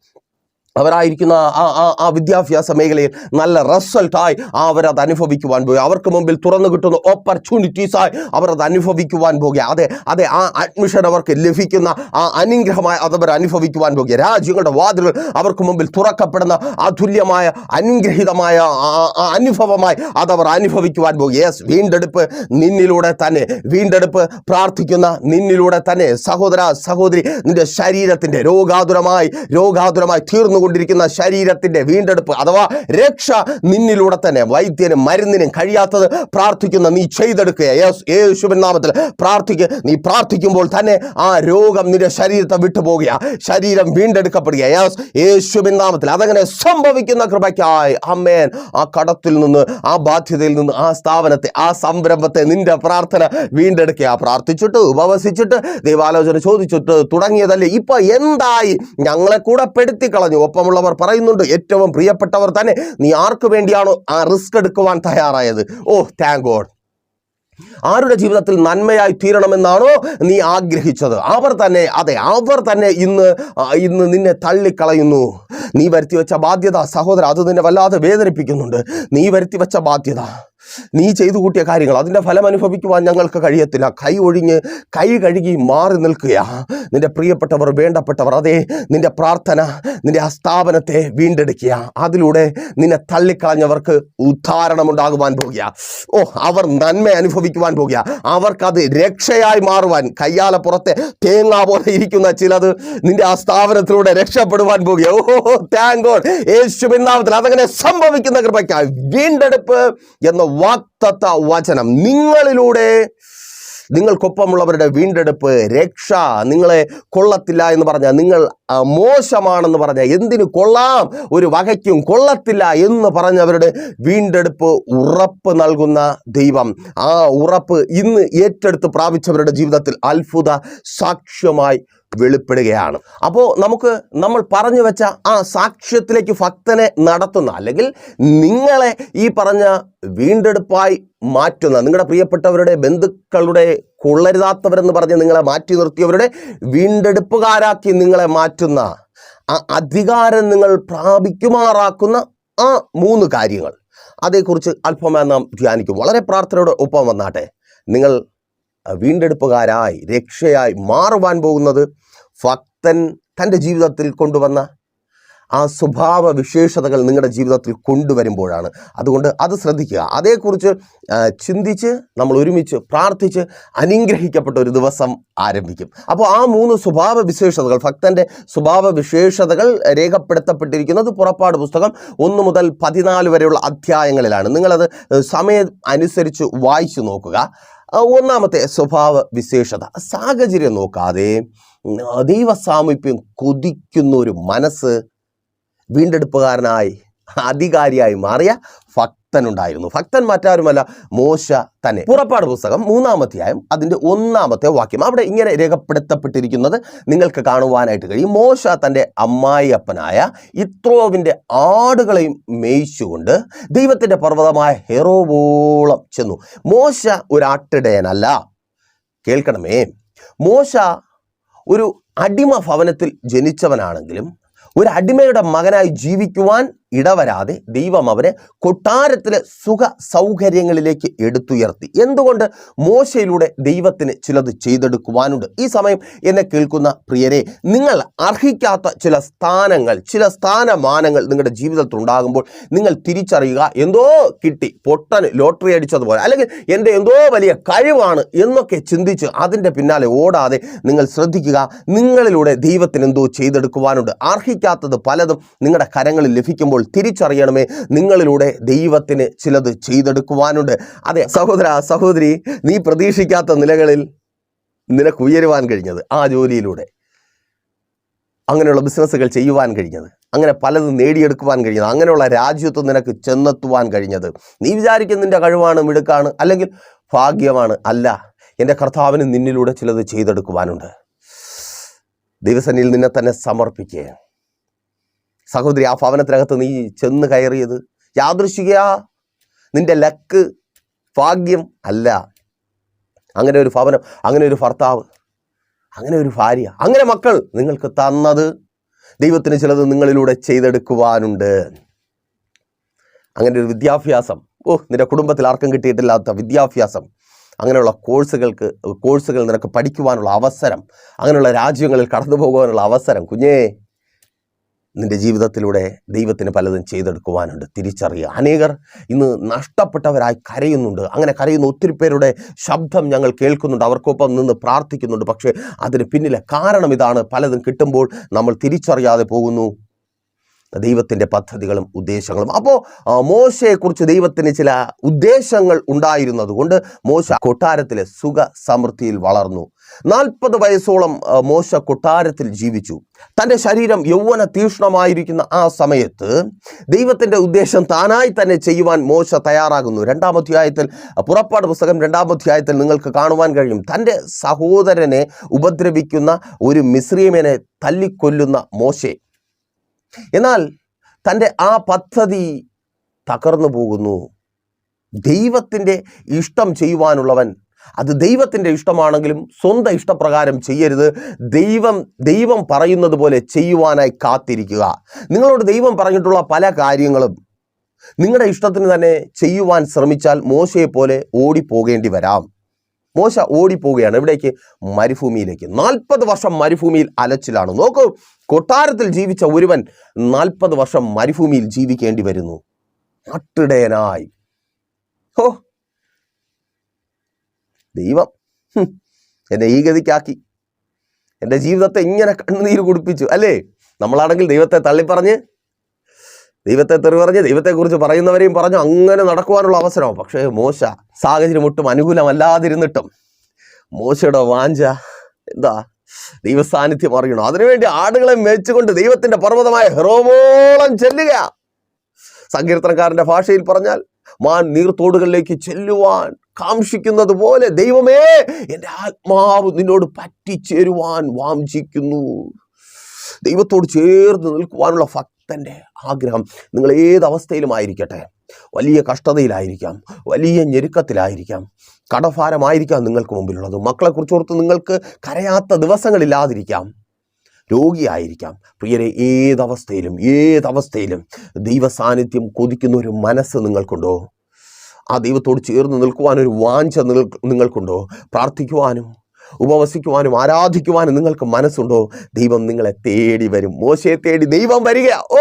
അവരായിരിക്കുന്ന ആ ആ ആ വിദ്യാഭ്യാസ മേഖലയിൽ നല്ല റിസൾട്ടായി അവരത് അനുഭവിക്കുവാൻ പോകുക. അവർക്ക് മുമ്പിൽ തുറന്നു കിട്ടുന്ന ഓപ്പർച്യൂണിറ്റീസായി അവരത് അനുഭവിക്കുവാൻ പോകുക. അതെ അതെ ആ അഡ്മിഷൻ അവർക്ക് ലഭിക്കുന്ന ആ അനുഗ്രഹമായി അതവർ അനുഭവിക്കുവാൻ പോകുക. രാജ്യങ്ങളുടെ വാതിലുകൾ അവർക്ക് മുമ്പിൽ തുറക്കപ്പെടുന്ന അതുല്യമായ അനുഗ്രഹീതമായ അനുഭവമായി അതവർ അനുഭവിക്കുവാൻ പോകുക. യെസ് വീണ്ടെടുപ്പ് നിന്നിലൂടെ തന്നെ വീണ്ടെടുപ്പ് പ്രാർത്ഥിക്കുന്ന നിന്നിലൂടെ തന്നെ സഹോദര സഹോദരി നിന്റെ ശരീരത്തിന്റെ രോഗാതുരമായി രോഗാതുരമായി തീർന്നു ചെയ്തുകൊണ്ടിരിക്കുന്ന ശരീരത്തിന്റെ വീണ്ടെടുപ്പ് അഥവാ രക്ഷ നിന്നിലൂടെ തന്നെ വൈദ്യനും മരുന്നിനും കഴിയാത്തത് പ്രാർത്ഥിക്കുന്ന നീ ചെയ്തെടുക്കുക. യേശു- യേശുവിൻ നാമത്തിൽ പ്രാർത്ഥിക്കുക നീ പ്രാർത്ഥിക്കുമ്പോൾ തന്നെ ആ രോഗം നിന്റെ ശരീരത്തെ വിട്ടുപോകുക. ശരീരം വീണ്ടെടുക്കപ്പെടുക. യേസ് യേശുവിൻ നാമത്തിൽ അതങ്ങനെ സംഭവിക്കുന്ന കൃപയ്ക്കായി. അമ്മേൻ ആ കടത്തിൽ നിന്ന് ആ ബാധ്യതയിൽ നിന്ന് ആ സ്ഥാപനത്തെ ആ സംരംഭത്തെ നിന്റെ പ്രാർത്ഥന വീണ്ടെടുക്കുക. പ്രാർത്ഥിച്ചിട്ട് ഉപവസിച്ചിട്ട് ദൈവാലോചന ചോദിച്ചിട്ട് തുടങ്ങിയതല്ലേ. ഇപ്പൊ എന്തായി? ഞങ്ങളെ കൂടെ പെടുത്തി കളഞ്ഞു ഒപ്പമുള്ളവർ പറയുന്നുണ്ട് ഏറ്റവും പ്രിയപ്പെട്ടവർ തന്നെ നീ ആർക്ക് വേണ്ടിയാണോ ആ റിസ്ക് എടുക്കുവാൻ തയ്യാറായത്? ഓ താങ്ക് ഗോഡ് ആരുടെ ജീവിതത്തിൽ നന്മയായി തീരണമെന്നാണോ നീ ആഗ്രഹിച്ചത്? അവർ തന്നെ അതെ അവർ തന്നെ ഇന്ന് ഇന്ന് നിന്നെ തള്ളിക്കളയുന്നു. നീ വരുത്തി വെച്ച ബാധ്യത സഹോദര അത് നിന്നെ വല്ലാതെ വേദനിപ്പിക്കുന്നുണ്ട്. നീ വരുത്തി വെച്ച ബാധ്യത. നീ ചെയ്തു കൂട്ടിയ കാര്യങ്ങൾ അതിന്റെ ഫലം അനുഭവിക്കുവാൻ ഞങ്ങൾക്ക് കഴിയത്തില്ല. കൈ ഒഴിഞ്ഞ് കൈ കഴുകി മാറി നിൽക്കുക. നിന്റെ പ്രിയപ്പെട്ടവർ വേണ്ടപ്പെട്ടവർ അതെ നിന്റെ പ്രാർത്ഥന നിന്റെ അസ്ഥാപനത്തെ വീണ്ടെടുക്കുക. അതിലൂടെ നിന്നെ തള്ളിക്കളഞ്ഞവർക്ക് ഉദ്ധാരണമുണ്ടാകുവാൻ പോകുക. ഓ അവർ നന്മ അനുഭവിക്കുവാൻ പോകുക. അവർക്കത് രക്ഷയായി മാറുവാൻ കയ്യാല പുറത്തെ തേങ്ങ പോലെ ഇരിക്കുന്ന ചിലത് നിന്റെ ആ രക്ഷപ്പെടുവാൻ പോകുക. ഓ താങ്ക് ഗോഡ് യേശുവിൻ നാമത്തിൽ അതങ്ങനെ സംഭവിക്കുന്ന കൃപയ്ക്കായി വീണ്ടെടുപ്പ് എന്ന വാക്തത്വ വചനം. നിങ്ങളിലൂടെ നിങ്ങൾക്കൊപ്പമുള്ളവരുടെ വീണ്ടെടുപ്പ് രക്ഷ നിങ്ങളെ കൊള്ളത്തില്ല എന്ന് പറഞ്ഞാൽ നിങ്ങൾ മോശമാണെന്ന് പറഞ്ഞാൽ എന്തിനു കൊള്ളാം? ഒരു വകയ്ക്കും കൊള്ളത്തില്ല എന്ന് പറഞ്ഞവരുടെ വീണ്ടെടുപ്പ് ഉറപ്പ് നൽകുന്ന ദൈവം. ആ ഉറപ്പ് ഇന്ന് ഏറ്റെടുത്ത് പ്രാപിച്ചവരുടെ ജീവിതത്തിൽ അത്ഭുത സാക്ഷ്യമായി വെളിപ്പെടുകയാണ്. അപ്പോൾ നമുക്ക് നമ്മൾ പറഞ്ഞു വെച്ച ആ സാക്ഷ്യത്തിലേക്ക് ഭക്തനെ നടത്തുന്ന അല്ലെങ്കിൽ നിങ്ങളെ ഈ പറഞ്ഞ വീണ്ടെടുപ്പായി മാറ്റുന്ന നിങ്ങളുടെ പ്രിയപ്പെട്ടവരുടെ ബന്ധുക്കളുടെ കൊള്ളരുതാത്തവരെന്ന് പറഞ്ഞ് നിങ്ങളെ മാറ്റി നിർത്തിയവരുടെ വീണ്ടെടുപ്പുകാരാക്കി നിങ്ങളെ മാറ്റുന്ന ആ അധികാരം നിങ്ങൾ പ്രാപിക്കുമാറാക്കുന്ന ആ മൂന്ന് കാര്യങ്ങൾ. അതേക്കുറിച്ച് അല്പമായി നാം ധ്യാനിക്കും. വളരെ പ്രാർത്ഥനയോടെ ഒപ്പം വന്നാട്ടെ. നിങ്ങൾ വീണ്ടെടുപ്പുകാരായി രക്ഷയായി മാറുവാൻ പോകുന്നത് ഭക്തൻ തന്റെ ജീവിതത്തിൽ കൊണ്ടുവന്ന ആ സ്വഭാവ വിശേഷതകൾ നിങ്ങളുടെ ജീവിതത്തിൽ കൊണ്ടുവരുമ്പോഴാണ്. അതുകൊണ്ട് അത് ശ്രദ്ധിക്കുക. അതേക്കുറിച്ച് ചിന്തിച്ച് നമ്മൾ ഒരുമിച്ച് പ്രാർത്ഥിച്ച് അനുഗ്രഹിക്കപ്പെട്ട ഒരു ദിവസം ആരംഭിക്കും. അപ്പോൾ ആ മൂന്ന് സ്വഭാവ വിശേഷതകൾ ഭക്തന്റെ സ്വഭാവ വിശേഷതകൾ രേഖപ്പെടുത്തപ്പെട്ടിരിക്കുന്നത് പുറപ്പാട് പുസ്തകം ഒന്ന് മുതൽ പതിനാല് വരെയുള്ള അധ്യായങ്ങളിലാണ്. നിങ്ങളത് സമയം അനുസരിച്ച് വായിച്ചു നോക്കുക. ഒന്നാമത്തെ സ്വഭാവ വിശേഷത സാഹചര്യം നോക്കാതെ ദൈവ സാമീപ്യം കൊതിക്കുന്ന ഒരു മനസ്സ് വീണ്ടെടുപ്പുകാരനായി അധികാരിയായി മാറിയ ഭക്തനുണ്ടായിരുന്നു. ഭക്തൻ മറ്റാരുമല്ല മോശ തന്നെ. പുറപ്പാട് പുസ്തകം മൂന്നാമത്തെയായും അതിന്റെ ഒന്നാമത്തെ വാക്യം. അവിടെ ഇങ്ങനെ രേഖപ്പെടുത്തപ്പെട്ടിരിക്കുന്നത് നിങ്ങൾക്ക് കാണുവാനായിട്ട് കഴിയും. മോശ തന്റെ അമ്മായിയപ്പനായ ഇത്രോവിന്റെ ആടുകളെയും മേയിച്ചുകൊണ്ട് ദൈവത്തിന്റെ പർവതമായ ഹെറോവോളം ചെന്നു. മോശ ഒരാട്ടിടയനല്ല. കേൾക്കണമേ. മോശ ഒരു അടിമ ഭവനത്തിൽ ജനിച്ചവനാണെങ്കിലും ഒരു അടിമയുടെ മകനായി ജീവിക്കുവാൻ ഇടവരാതെ ദൈവം അവരെ കൊട്ടാരത്തിലെ സുഖ സൗകര്യങ്ങളിലേക്ക് എടുത്തുയർത്തി. എന്തുകൊണ്ട്? മോശയിലൂടെ ദൈവത്തിന് ചിലത് ചെയ്തെടുക്കുവാനുണ്ട്. ഈ സമയം എന്നെ കേൾക്കുന്ന പ്രിയരെ നിങ്ങൾ അർഹിക്കാത്ത ചില സ്ഥാനങ്ങൾ ചില സ്ഥാനമാനങ്ങൾ നിങ്ങളുടെ ജീവിതത്തിൽ ഉണ്ടാകുമ്പോൾ നിങ്ങൾ തിരിച്ചറിയുക എന്തോ കിട്ടി പൊട്ടന് ലോട്ടറി അടിച്ചതുപോലെ അല്ലെങ്കിൽ എന്റെ എന്തോ വലിയ കഴിവാണ് എന്നൊക്കെ ചിന്തിച്ച് അതിന്റെ പിന്നാലെ ഓടാതെ നിങ്ങൾ ശ്രദ്ധിക്കുക നിങ്ങളിലൂടെ ദൈവത്തിന് എന്തോ ചെയ്തെടുക്കുവാനുണ്ട്. അർഹിക്കാത്തത് പലതും നിങ്ങളുടെ കരങ്ങളിൽ ലഭിക്കുമ്പോൾ തിരിച്ചറിയണമേ നിങ്ങളിലൂടെ ദൈവത്തിന് ചിലത് ചെയ്തെടുക്കുവാനുണ്ട്. അതെ സഹോദര സഹോദരി നീ പ്രതീക്ഷിക്കാത്ത നിലകളിൽ നിനക്ക് ഉയരുവാൻ കഴിഞ്ഞത് ആ ജോലിയിലൂടെ. അങ്ങനെയുള്ള ബിസിനസ്സുകൾ ചെയ്യുവാൻ കഴിഞ്ഞത് അങ്ങനെ പലതും നേടിയെടുക്കുവാൻ കഴിഞ്ഞത് അങ്ങനെയുള്ള രാജ്യത്ത് നിനക്ക് ചെന്നെത്തുവാൻ കഴിഞ്ഞത്. നീ വിചാരിക്കുന്ന നിന്റെ കഴിവാണ് മിടുക്കാണ് അല്ലെങ്കിൽ ഭാഗ്യമാണ് അല്ല. എന്റെ കർത്താവിന് നിന്നിലൂടെ ചിലത് ചെയ്തെടുക്കുവാനുണ്ട്. ദിവസനിൽ നിന്നെ തന്നെ സമർപ്പിക്കുക സഹോദരി ആ ഭവനത്തിനകത്ത് നീ ചെന്ന് കയറിയത് യാദൃശിക നിന്റെ ലക്ക് ഭാഗ്യം അല്ല. അങ്ങനെ ഒരു ഭവനം അങ്ങനെ ഒരു ഭർത്താവ് അങ്ങനെ ഒരു ഭാര്യ അങ്ങനെ മക്കൾ നിങ്ങൾക്ക് തന്നത് ദൈവത്തിന് ചിലത് നിങ്ങളിലൂടെ ചെയ്തെടുക്കുവാനുണ്ട്. അങ്ങനെ ഒരു വിദ്യാഭ്യാസം. ഓ നിന്റെ കുടുംബത്തിൽ ആർക്കും കിട്ടിയിട്ടില്ലാത്ത വിദ്യാഭ്യാസം. അങ്ങനെയുള്ള കോഴ്സുകൾക്ക് കോഴ്സുകൾ നിനക്ക് പഠിക്കുവാനുള്ള അവസരം അങ്ങനെയുള്ള രാജ്യങ്ങളിൽ കടന്നു പോകുവാനുള്ള അവസരം കുഞ്ഞേ. നിന്റെ ജീവിതത്തിലൂടെ ദൈവത്തിന് പലതും ചെയ്തെടുക്കുവാനുണ്ട്. തിരിച്ചറിയുക അനേകർ ഇന്ന് നഷ്ടപ്പെട്ടവരായി കരയുന്നുണ്ട്. അങ്ങനെ കരയുന്ന ഒത്തിരി പേരുടെ ശബ്ദം ഞങ്ങൾ കേൾക്കുന്നുണ്ട്. അവർക്കൊപ്പം നിന്ന് പ്രാർത്ഥിക്കുന്നുണ്ട്. പക്ഷേ അതിന് പിന്നിലെ കാരണം ഇതാണ്. പലതും കിട്ടുമ്പോൾ നമ്മൾ തിരിച്ചറിയാതെ പോകുന്നു. ദൈവത്തിന്റെ പദ്ധതികളും ഉദ്ദേശങ്ങളും. അപ്പോൾ മോശയെക്കുറിച്ച് ദൈവത്തിന് ചില ഉദ്ദേശങ്ങൾ ഉണ്ടായിരുന്നത് കൊണ്ട് മോശ കൊട്ടാരത്തിലെ സുഖ സമൃദ്ധിയിൽ വളർന്നു. നാൽപ്പത് വയസ്സോളം മോശ കൊട്ടാരത്തിൽ ജീവിച്ചു. തന്റെ ശരീരം യൗവന തീഷ്ണമായിരിക്കുന്ന ആ സമയത്ത് ദൈവത്തിന്റെ ഉദ്ദേശം താനായി തന്നെ ചെയ്യുവാൻ മോശ തയ്യാറാകുന്നു. രണ്ടാം അധ്യായത്തിൽ പുറപ്പാട് പുസ്തകം രണ്ടാം അധ്യായത്തിൽ നിങ്ങൾക്ക് കാണുവാൻ കഴിയും. തന്റെ സഹോദരനെ ഉപദ്രവിക്കുന്ന ഒരു മിശ്രീമനെ തല്ലിക്കൊല്ലുന്ന മോശെ. എന്നാൽ തന്റെ ആ പദ്ധതി തകർന്നു പോകുന്നു. ദൈവത്തിന്റെ ഇഷ്ടം ചെയ്യുവാനുള്ളവൻ അത് ദൈവത്തിന്റെ ഇഷ്ടമാണെങ്കിലും സ്വന്തം ഇഷ്ടപ്രകാരം ചെയ്യരുത്. ദൈവം ദൈവം പറയുന്നത് പോലെ ചെയ്യുവാനായി കാത്തിരിക്കുക. നിങ്ങളോട് ദൈവം പറഞ്ഞിട്ടുള്ള പല കാര്യങ്ങളും നിങ്ങളുടെ ഇഷ്ടത്തിന് തന്നെ ചെയ്യുവാൻ ശ്രമിച്ചാൽ മോശയെ പോലെ ഓടിപ്പോകേണ്ടി വരാം. മോശ ഓടിപ്പോവുകയാണ്. എവിടേക്ക്? മരുഭൂമിയിലേക്ക്. നാൽപ്പത് വർഷം മരുഭൂമിയിൽ അലച്ചിലാണ്. നോക്കൂ കൊട്ടാരത്തിൽ ജീവിച്ച ഒരുവൻ നാൽപ്പത് വർഷം മരുഭൂമിയിൽ ജീവിക്കേണ്ടി വരുന്നു. നാട്ടിടയനായി. ഹോ. ദൈവം. എന്നെ ഈ ഗതിക്കാക്കി. എന്റെ ജീവിതത്തെ ഇങ്ങനെ കണ്ണുനീര് കുടിപ്പിച്ചു. അല്ലേ? നമ്മളാണെങ്കിൽ ദൈവത്തെ തള്ളിപ്പറഞ്ഞ് ദൈവത്തെ തെറി പറഞ്ഞ് ദൈവത്തെക്കുറിച്ച് പറയുന്നവരെയും പറഞ്ഞു അങ്ങനെ നടക്കുവാനുള്ള അവസരമാണ് പക്ഷേ മോശ സാഹചര്യം ഒട്ടും അനുകൂലമല്ലാതിരുന്നിട്ടും മോശയുടെ വാഞ്ച എന്താ? ദൈവസാന്നിധ്യം അറിയണം. അതിനുവേണ്ടി ആടുകളെ മേച്ചുകൊണ്ട് ദൈവത്തിന്റെ പർവതമായ ഹെറോമോളം ചെല്ലുക. സങ്കീർത്തനക്കാരന്റെ ഭാഷയിൽ പറഞ്ഞാൽ മാൻ നീർത്തോടുകളിലേക്ക് ചെല്ലുവാൻ കാംക്ഷിക്കുന്നത് പോലെ ദൈവമേ എന്റെ ആത്മാവ് നിന്നോട് പറ്റിച്ചേരുവാൻ വാഞ്ചിക്കുന്നു. ദൈവത്തോട് ചേർന്ന് നിൽക്കുവാനുള്ള ഭക്തന്റെ ആഗ്രഹം നിങ്ങൾ ഏത് അവസ്ഥയിലുമായിരിക്കട്ടെ വലിയ കഷ്ടതയിലായിരിക്കാം വലിയ ഞെരുക്കത്തിലായിരിക്കാം കടഭാരമായിരിക്കാം നിങ്ങൾക്ക് മുമ്പിലുള്ളത്. മക്കളെക്കുറിച്ച് ഓർത്ത് നിങ്ങൾക്ക് കരയാത്ത ദിവസങ്ങളില്ലാതിരിക്കാം. രോഗിയായിരിക്കാം. പ്രിയരെ ഏതവസ്ഥയിലും ഏതവസ്ഥയിലും ദൈവ സാന്നിധ്യം കൊതിക്കുന്ന ഒരു മനസ്സ് നിങ്ങൾക്കുണ്ടോ? ആ ദൈവത്തോട് ചേർന്ന് നിൽക്കുവാനൊരു വാഞ്ച നിങ്ങൾ- നിങ്ങൾക്കുണ്ടോ? പ്രാർത്ഥിക്കുവാനും ഉപവസിക്കുവാനും ആരാധിക്കുവാനും നിങ്ങൾക്ക് മനസ്സുണ്ടോ? ദൈവം നിങ്ങളെ തേടി വരും. മോശയെ തേടി ദൈവം വരിക. ഓ!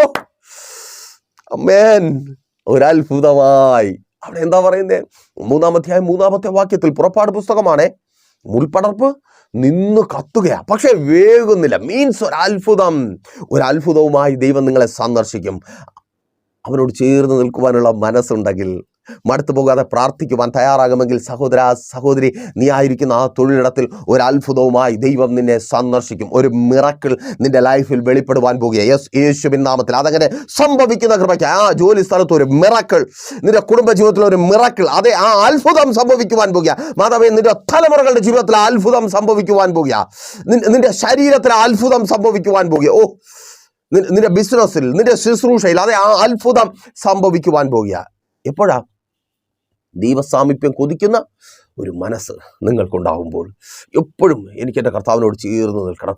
അമ്മേൻ. ഒരത്ഭുതമായി. അവിടെ എന്താ പറയുന്നത് മൂന്നാമത്തെ മൂന്നാമത്തെ വാക്യത്തിൽ പുറപ്പാട് പുസ്തകമാണ്. മുൾപടർപ്പ് നിന്ന് കത്തുകയാണ് പക്ഷെ വേകുന്നില്ല മീൻസ് ഒരത്ഭുതം. ഒരത്ഭുതവുമായി ദൈവം നിങ്ങളെ സന്ദർശിക്കും. അവനോട് ചേർന്ന് നിൽക്കുവാനുള്ള മനസ്സുണ്ടെങ്കിൽ മടുത്തു പോകാതെ പ്രാർത്ഥിക്കുവാൻ തയ്യാറാകുമെങ്കിൽ സഹോദര സഹോദരി നീ ആയിരിക്കുന്ന ആ തൊഴിലിടത്തിൽ ഒരു അത്ഭുതവുമായി ദൈവം നിന്നെ സന്ദർശിക്കും. ഒരു മിറക്കിൾ നിന്റെ ലൈഫിൽ വെളിപ്പെടുവാൻ പോകുക യെസ് യേശുവിൻ നാമത്തിൽ അതങ്ങനെ സംഭവിക്കുന്ന കൃപയ്ക്ക് ആ ജോലി സ്ഥലത്ത് ഒരു മിറക്കിൾ നിന്റെ കുടുംബ ജീവിതത്തിൽ ഒരു മിറക്കിൾ അതെ ആ അത്ഭുതം സംഭവിക്കുവാൻ പോകുക മാതാവേ നിന്റെ തലമുറകളുടെ ജീവിതത്തിൽ അത്ഭുതം സംഭവിക്കുവാൻ പോകുക നിന്റെ- ശരീരത്തിൽ അത്ഭുതം സംഭവിക്കുവാൻ പോകുക ഓ നിന്റെ ബിസിനസ്സിൽ നിന്റെ ശുശ്രൂഷയിൽ അതെ ആ അത്ഭുതം സംഭവിക്കുവാൻ പോകുക എപ്പോഴാ? ദൈവസാമീപ്യം കൊതിക്കുന്ന ഒരു മനസ്സ് നിങ്ങൾക്കുണ്ടാകുമ്പോൾ എപ്പോഴും എനിക്ക് എന്റെ കർത്താവിനോട് ചേർന്ന് നിൽക്കണം.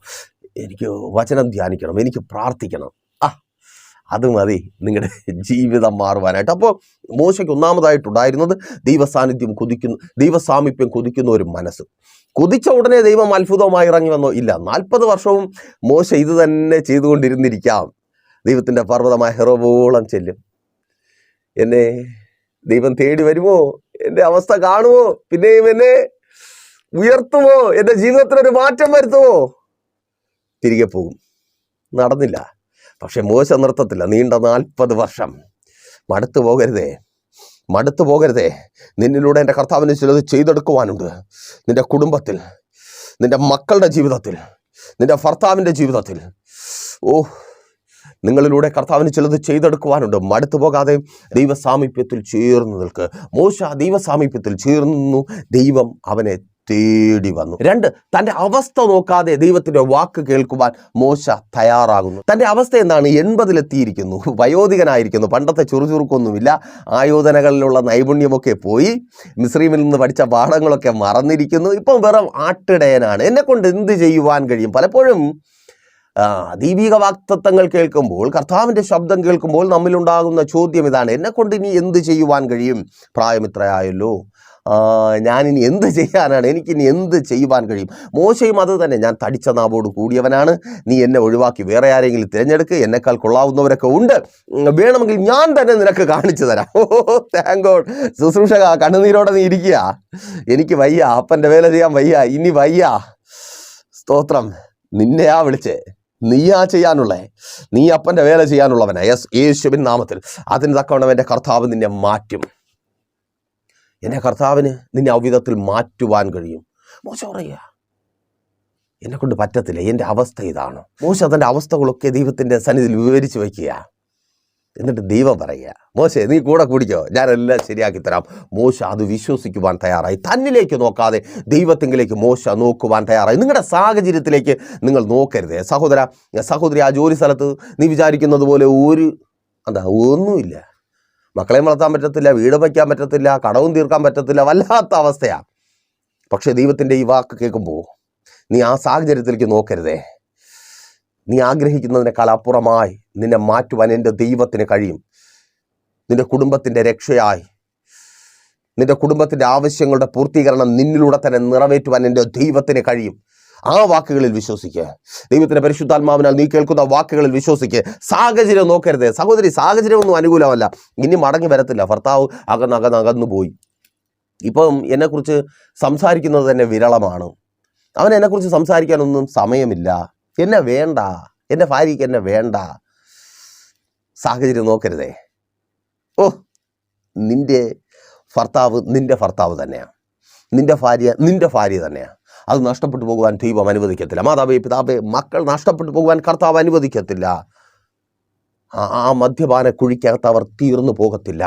എനിക്ക് വചനം ധ്യാനിക്കണം. എനിക്ക് പ്രാർത്ഥിക്കണം. ആ അത് മതി നിങ്ങളുടെ ജീവിതം മാറുവാനായിട്ട്. അപ്പോൾ മോശയ്ക്ക് ഒന്നാമതായിട്ടുണ്ടായിരുന്നത് ദൈവസാന്നിധ്യം കൊതിക്കുന്ന ദൈവസാമീപ്യം കൊതിക്കുന്ന ഒരു മനസ്സ്. കൊതിച്ച ഉടനെ ദൈവം അത്ഭുതമായി ഇറങ്ങി വന്നോ. ഇല്ല നാൽപ്പത് വർഷവും മോശ ഇത് തന്നെ ചെയ്തുകൊണ്ടിരുന്നിരിക്കാം. ദൈവത്തിന്റെ പർവതമായ ഹെറോബോളം ചെല്ലും. എന്നെ ദൈവം തേടി വരുമോ? എന്റെ അവസ്ഥ കാണുമോ? പിന്നെയും എന്നെ ഉയർത്തുമോ? എന്റെ ജീവിതത്തിനൊരു മാറ്റം വരുത്തുമോ? തിരികെ പോകും. നടന്നില്ല. പക്ഷെ മോശ നിർത്തത്തില്ല നീണ്ട നാൽപ്പത് വർഷം. മടുത്തു പോകരുതേ. മടുത്തു പോകരുതേ. നിന്നിലൂടെ എന്റെ കർത്താവിന് ചിലത് ചെയ്തെടുക്കുവാനുണ്ട്. നിന്റെ കുടുംബത്തിൽ നിന്റെ മക്കളുടെ ജീവിതത്തിൽ നിന്റെ ഭർത്താവിന്റെ ജീവിതത്തിൽ. ഓ നിങ്ങളിലൂടെ കർത്താവിന് ചിലത് ചെയ്തെടുക്കുവാനുണ്ട്. മടുത്തു പോകാതെ ദൈവസാമീപ്യത്തിൽ ചേർന്നു നിൽക്കുക മോശ ദൈവസാമീപ്യത്തിൽ ചേർന്നു ദൈവം അവനെ തേടി വന്നു. രണ്ട് തന്റെ അവസ്ഥ നോക്കാതെ ദൈവത്തിന്റെ വാക്ക് കേൾക്കുവാൻ മോശ തയ്യാറാകുന്നു. തന്റെ അവസ്ഥ എന്താണ്? എൺപതിലെത്തിയിരിക്കുന്നു. വയോധികനായിരിക്കുന്നു. പണ്ടത്തെ ചുറുചുറുക്കൊന്നുമില്ല. ആയോധനകളിലുള്ള നൈപുണ്യമൊക്കെ പോയി. മിശ്രീമിൽ നിന്ന് പഠിച്ച പാഠങ്ങളൊക്കെ മറന്നിരിക്കുന്നു. ഇപ്പം വെറും ആട്ടിടയനാണ്. എന്നെ കൊണ്ട് എന്ത് ചെയ്യുവാൻ കഴിയും? പലപ്പോഴും ദൈവിക വാക്തത്വങ്ങൾ കേൾക്കുമ്പോൾ കർത്താവിന്റെ ശബ്ദം കേൾക്കുമ്പോൾ നമ്മിലുണ്ടാകുന്ന ചോദ്യം ഇതാണ്. എന്നെ കൊണ്ട് ഇനി എന്ത് ചെയ്യുവാൻ കഴിയും? പ്രായം ഇത്രയായല്ലോ. ഞാനിനി എന്ത് ചെയ്യാനാണ്? എനിക്കിനി എന്ത് ചെയ്യുവാൻ കഴിയും? മോശയും അത് തന്നെ. ഞാൻ തടിച്ച നാവോട് കൂടിയവനാണ്. നീ എന്നെ ഒഴിവാക്കി വേറെ ആരെങ്കിലും തിരഞ്ഞെടുക്ക്. എന്നെക്കാൾ കൊള്ളാവുന്നവരൊക്കെ ഉണ്ട്. വേണമെങ്കിൽ ഞാൻ തന്നെ നിനക്ക് കാണിച്ചു തരാം. ഓ താങ്ക് ഗോഡ് ശുശ്രൂഷക കണ്ണുനീരോടെ നീ ഇരിക്കുക. എനിക്ക് വയ്യ. അപ്പന്റെ വേല ചെയ്യാൻ വയ്യ. ഇനി വയ്യ. സ്തോത്രം. നിന്നെയാ വിളിച്ചേ. നീയാ ചെയ്യാനുള്ളേ. നീ അപ്പന്റെ വേല ചെയ്യാനുള്ളവനാ. യെസ് യേശുവിൻ നാമത്തിൽ. അതിന് തക്കവണ്ണം എന്റെ കർത്താവ് നിന്നെ മാറ്റും. എന്റെ കർത്താവിന് നിന്നെ അവിധത്തിൽ മാറ്റുവാൻ കഴിയും. മോശ പറയുക എന്നെ കൊണ്ട് പറ്റത്തില്ല. എന്റെ അവസ്ഥ ഇതാണ്. മോശ അതിന്റെ അവസ്ഥകളൊക്കെ ദൈവത്തിന്റെ സന്നിധിയിൽ വിവരിച്ച് വയ്ക്കുക എന്നിട്ട് ദൈവം പറയുക മോശെ നീ കൂടെ കുടിക്കോ ഞാനെല്ലാം ശരിയാക്കി തരാം. മോശ അത് വിശ്വസിക്കുവാൻ തയ്യാറായി. തന്നിലേക്ക് നോക്കാതെ ദൈവത്തിങ്കിലേക്ക് മോശ നോക്കുവാൻ തയ്യാറായി. നിങ്ങളുടെ സാഹചര്യത്തിലേക്ക് നിങ്ങൾ നോക്കരുത്. സഹോദര സഹോദരി ആ ജോലി സ്ഥലത്ത് നീ വിചാരിക്കുന്നത് പോലെ ഒരു എന്താ ഒന്നുമില്ല. മക്കളെയും വളർത്താൻ പറ്റത്തില്ല വീട് വയ്ക്കാൻ പറ്റത്തില്ല കടവും തീർക്കാൻ പറ്റത്തില്ല വല്ലാത്ത അവസ്ഥയാണ് പക്ഷേ ദൈവത്തിന്റെ ഈ വാക്ക് കേൾക്കുമ്പോൾ നീ ആ സാഹചര്യത്തിലേക്ക് നോക്കരുതേ. നീ ആഗ്രഹിക്കുന്നതിനേക്കാൾ അപ്പുറമായി നിന്നെ മാറ്റുവാൻ എന്റെ ദൈവത്തിന് കഴിയും. നിന്റെ കുടുംബത്തിന്റെ രക്ഷയായി. നിന്റെ കുടുംബത്തിന്റെ ആവശ്യങ്ങളുടെ പൂർത്തീകരണം നിന്നിലൂടെ തന്നെ നിറവേറ്റുവാൻ എന്റെ ദൈവത്തിന് കഴിയും. ആ വാക്കുകളിൽ വിശ്വസിക്കുക. ദൈവത്തിന്റെ പരിശുദ്ധാത്മാവിനാൽ നീ കേൾക്കുന്ന വാക്കുകളിൽ വിശ്വസിക്കുക. സാഹചര്യം നോക്കരുത്. സഹോദരി സാഹചര്യമൊന്നും അനുകൂലമല്ല. ഇനി മടങ്ങി വരത്തില്ല. ഭർത്താവ് അകന്നകന്ന് അകന്നു പോയി. ഇപ്പം എന്നെക്കുറിച്ച് സംസാരിക്കുന്നത് തന്നെ വിരളമാണ്. അവൻ എന്നെക്കുറിച്ച് സംസാരിക്കാനൊന്നും സമയമില്ല. എന്നെ വേണ്ട എന്റെ ഭാര്യയ്ക്ക് എന്നെ വേണ്ട. സാഹചര്യം നോക്കരുതേ. ഓ നിന്റെ ഭർത്താവ് നിന്റെ ഭർത്താവ് തന്നെയാണ് നിന്റെ ഭാര്യ നിന്റെ ഭാര്യ തന്നെയാണ് അത് നഷ്ടപ്പെട്ടു പോകുവാൻ ദൈവം അനുവദിക്കത്തില്ല. മാതാവേ പിതാവേ മക്കൾ നഷ്ടപ്പെട്ടു പോകുവാൻ കർത്താവ് അനുവദിക്കത്തില്ല. ആ- മദ്യപാന കുഴിക്കകത്ത് അവർ തീർന്നു പോകത്തില്ല.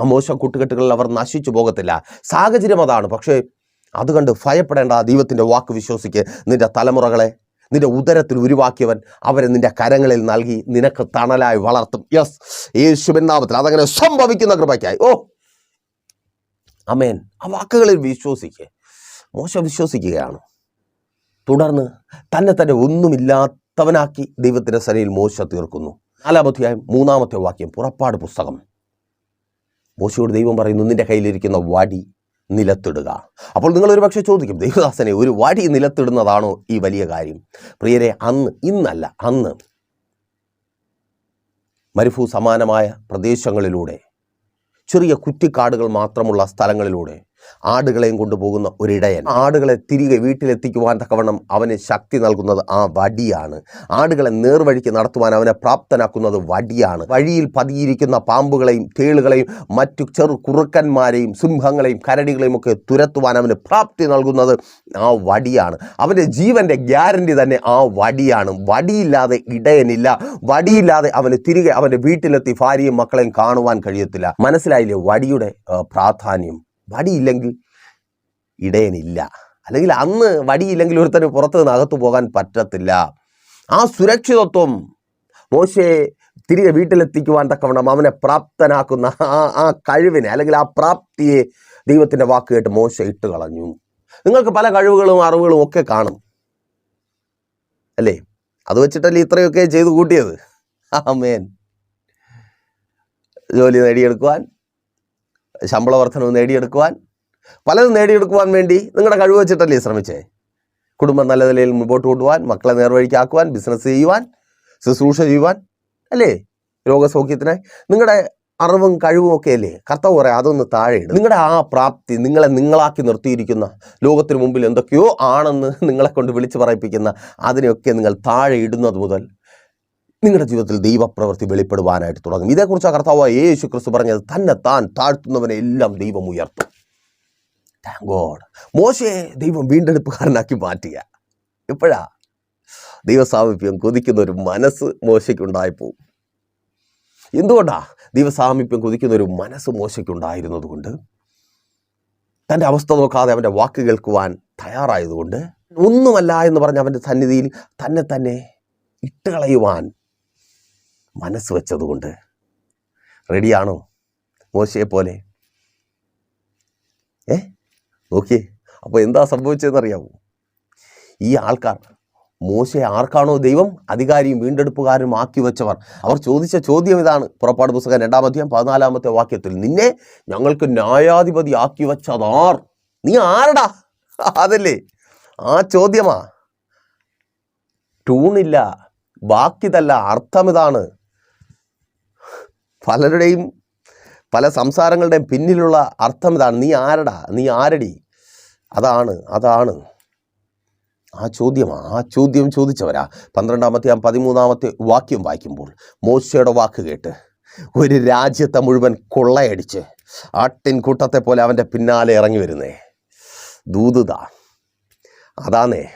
ആ മോശം കൂട്ടുകെട്ടുകളിൽ അവർ നശിച്ചു പോകത്തില്ല. സാഹചര്യം അതാണ്. പക്ഷേ അതുകൊണ്ട് കണ്ട് ഭയപ്പെടേണ്ട ദൈവത്തിന്റെ വാക്ക് വിശ്വസിക്ക് നിന്റെ തലമുറകളെ. നിന്റെ ഉദരത്തിൽ ഉരുവാക്കിയവൻ അവരെ നിന്റെ കരങ്ങളിൽ നൽകി നിനക്ക് തണലായി വളർത്തും. യെസ് യേശുവിൻ നാമത്തിൽ അതങ്ങനെ സംഭവിക്കുന്ന കൃപയ്ക്കായി. ഓ. അമേൻ ആ വാക്കുകളിൽ വിശ്വസിക്കുക മോശ വിശ്വസിക്കുകയാണ്. തുടർന്ന് തന്നെ തന്നെ ഒന്നുമില്ലാത്തവനാക്കി ദൈവത്തിന്റെ സനയിൽ മോശ തീർക്കുന്നു. നാലാമധ്യായം മൂന്നാമത്തെ വാക്യം പുറപ്പാട് പുസ്തകം. മോശയോട് ദൈവം പറയുന്നു നിന്റെ കയ്യിലിരിക്കുന്ന വടി നിലത്തിടുക. അപ്പോൾ നിങ്ങൾ ഒരു പക്ഷേ ചോദിക്കും ദൈവദാസനെ ഒരു വടി നിലത്തിടുന്നതാണോ ഈ വലിയ കാര്യം? പ്രിയരെ അന്ന് ഇന്നല്ല അന്ന് മരുഭൂ സമാനമായ പ്രദേശങ്ങളിലൂടെ ചെറിയ കുറ്റിക്കാടുകൾ മാത്രമുള്ള സ്ഥലങ്ങളിലൂടെ ആടുകളെയും കൊണ്ടുപോകുന്ന ഒരിടയൻ. ആടുകളെ തിരികെ വീട്ടിലെത്തിക്കുവാൻ തക്കവണ്ണം അവന് ശക്തി നൽകുന്നത് ആ വടിയാണ്. ആടുകളെ നേർവഴിക്ക് നടത്തുവാൻ അവനെ പ്രാപ്തനാക്കുന്നത് വടിയാണ്. വഴിയിൽ പതിയിരിക്കുന്ന പാമ്പുകളെയും തേളുകളെയും മറ്റു ചെറു കുറുക്കന്മാരെയും സിംഹങ്ങളെയും കരടികളെയും ഒക്കെ തുരത്തുവാൻ അവന് പ്രാപ്തി നൽകുന്നത് ആ വടിയാണ്. അവന്റെ ജീവന്റെ ഗ്യാരണ്ടി തന്നെ ആ വടിയാണ്. വടിയില്ലാതെ ഇടയനില്ല. വടിയില്ലാതെ അവന് തിരികെ അവന്റെ വീട്ടിലെത്തി ഭാര്യയും മക്കളെയും കാണുവാൻ കഴിയത്തില്ല. മനസ്സിലായില്ലേ വടിയുടെ പ്രാധാന്യം? വടിയില്ലെങ്കിൽ ഇടയനില്ല. അല്ലെങ്കിൽ അന്ന് വടിയില്ലെങ്കിൽ ഒരുത്തന് പുറത്ത് നിന്ന് അകത്ത് പോകാൻ പറ്റത്തില്ല. ആ സുരക്ഷിതത്വം മോശയെ തിരികെ വീട്ടിലെത്തിക്കുവാൻ തക്കവണ്ണം അവനെ പ്രാപ്തനാക്കുന്ന ആ ആ കഴിവിനെ അല്ലെങ്കിൽ ആ പ്രാപ്തിയെ ദൈവത്തിന്റെ വാക്ക് കേട്ട് മോശ ഇട്ട് കളഞ്ഞു. നിങ്ങൾക്ക് പല കഴിവുകളും അറിവുകളും ഒക്കെ കാണും. അല്ലേ? അത് വെച്ചിട്ടല്ലേ ഇത്രയൊക്കെ ചെയ്തു കൂട്ടിയത്? ആ മേൻ ജോലി നേടിയെടുക്കുവാൻ ശമ്പള വർധനവ് നേടിയെടുക്കുവാൻ പലതും നേടിയെടുക്കുവാൻ വേണ്ടി നിങ്ങളുടെ കഴിവ് വെച്ചിട്ടല്ലേ ശ്രമിച്ചേ? കുടുംബം നല്ല നിലയിൽ മുമ്പോട്ട് കൊണ്ടുപോകാൻ മക്കളെ നേർവഴിക്കാക്കുവാൻ ബിസിനസ് ചെയ്യുവാൻ ശുശ്രൂഷ ചെയ്യുവാൻ അല്ലേ? രോഗസൗഖ്യത്തിനായി. നിങ്ങളുടെ അറിവും കഴിവും ഒക്കെ അല്ലേ? കർത്താവ് പറയാം അതൊന്ന് താഴെ നിങ്ങളുടെ ആ പ്രാപ്തി നിങ്ങളെ നിങ്ങളാക്കി നിർത്തിയിരിക്കുന്ന ലോകത്തിന് മുമ്പിൽ എന്തൊക്കെയോ ആണെന്ന് നിങ്ങളെ കൊണ്ട് വിളിച്ചു പറയിപ്പിക്കുന്ന അതിനെയൊക്കെ നിങ്ങൾ താഴെ ഇടുന്നത് മുതൽ നിങ്ങളുടെ ജീവിതത്തിൽ ദൈവപ്രവൃത്തി വെളിപ്പെടുവാനായിട്ട് തുടങ്ങും. ഇതേക്കുറിച്ച് കർത്താവ് യേശു ക്രിസ്തു പറഞ്ഞത് തന്നെ താൻ താഴ്ത്തുന്നവനെ എല്ലാം ദൈവം ഉയർത്തും. God. മോശയെ ദൈവം വീണ്ടെടുപ്പുകാരനാക്കി മാറ്റിയ. എപ്പോഴാ? ദൈവസാമീപ്യം കൊതിക്കുന്ന ഒരു മനസ്സ് മോശയ്ക്കുണ്ടായിപ്പോ എന്തുകൊണ്ടാ ദൈവസാമീപ്യം കൊതിക്കുന്ന ഒരു മനസ്സ് മോശയ്ക്കുണ്ടായിരുന്നത് കൊണ്ട് തന്റെ അവസ്ഥ നോക്കാതെ അവന്റെ വാക്ക് കേൾക്കുവാൻ തയ്യാറായതുകൊണ്ട് ഒന്നുമല്ല എന്ന് പറഞ്ഞ് അവന്റെ സന്നിധിയിൽ തന്നെ തന്നെ ഇട്ടുകളയുവാൻ മനസ്സ് വെച്ചതുകൊണ്ട് റെഡിയാണോ മോശയെ പോലെ ഏ? നോക്കിയേ അപ്പോൾ എന്താ സംഭവിച്ചതെന്നറിയാമോ ഈ ആൾക്കാർ മോശയെ ആർക്കാണോ ദൈവം അധികാരിയും വീണ്ടെടുപ്പുകാരും ആക്കി വെച്ചവർ? അവർ ചോദിച്ച ചോദ്യം ഇതാണ് പുറപ്പാട് പുസ്തകം രണ്ടാം അധ്യായം പതിനാലാമത്തെ വാക്യത്തിൽ. നിന്നെ ഞങ്ങൾക്ക് ന്യായാധിപതി ആക്കി വെച്ചതാർ. നീ ആരടാ? അതല്ലേ? ആ ചോദ്യമാ. ട്യൂണില്ല ബാക്കിതല്ല അർത്ഥം ഇതാണ് പലരുടെയും പല സംസാരങ്ങളുടെയും പിന്നിലുള്ള അർത്ഥം ഇതാണ്. നീ ആരടാ? നീ ആരടി? അതാണ് അതാണ്. ആ ചോദ്യം ആ ചോദ്യം ചോദിച്ചവരാ. പന്ത്രണ്ടാമത്തെ പതിമൂന്നാമത്തെ വാക്യം വായിക്കുമ്പോൾ മോശയുടെ വാക്ക് കേട്ട് ഒരു രാജ്യത്തെ മുഴുവൻ കൊള്ളയടിച്ച് ആട്ടിൻകൂട്ടത്തെ പോലെ അവന്റെ പിന്നാലെ ഇറങ്ങി വരുന്നേ. ദൂതുതാ. അതാന്നേ